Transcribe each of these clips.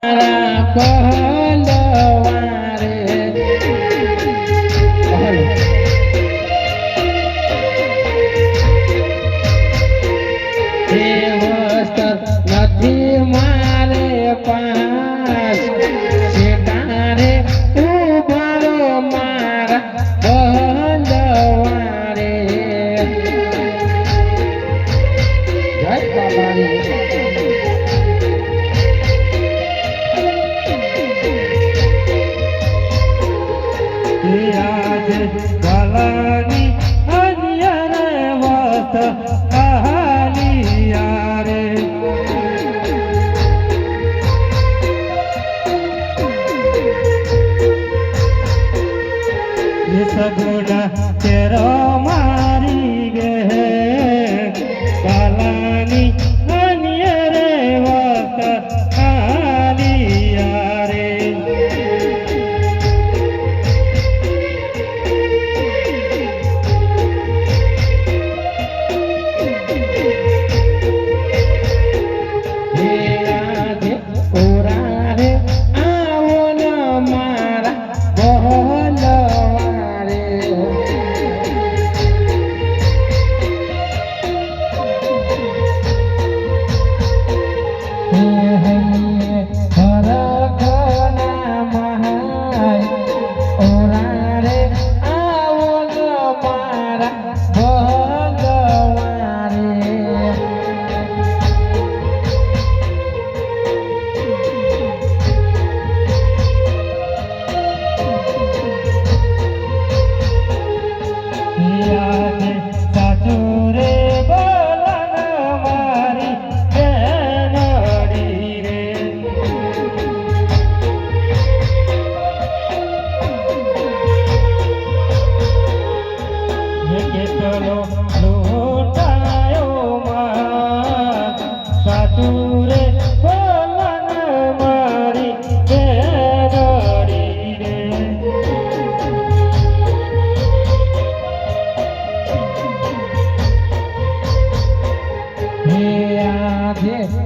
Para સગુણ તેરો મા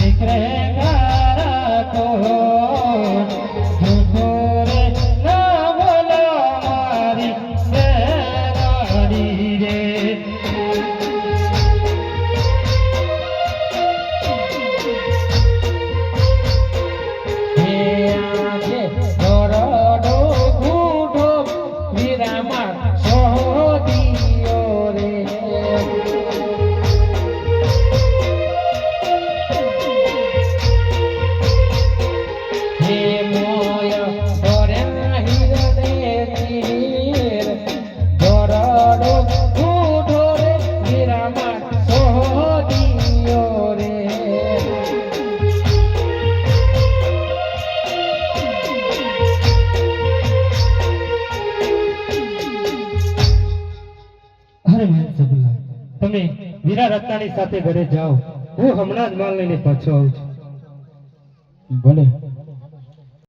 निकले તમે વીરા રત્નાની સાથે ઘરે જાઓ. હું હમણાં જ માલ લઈને પાછો આવું છું. ભલે.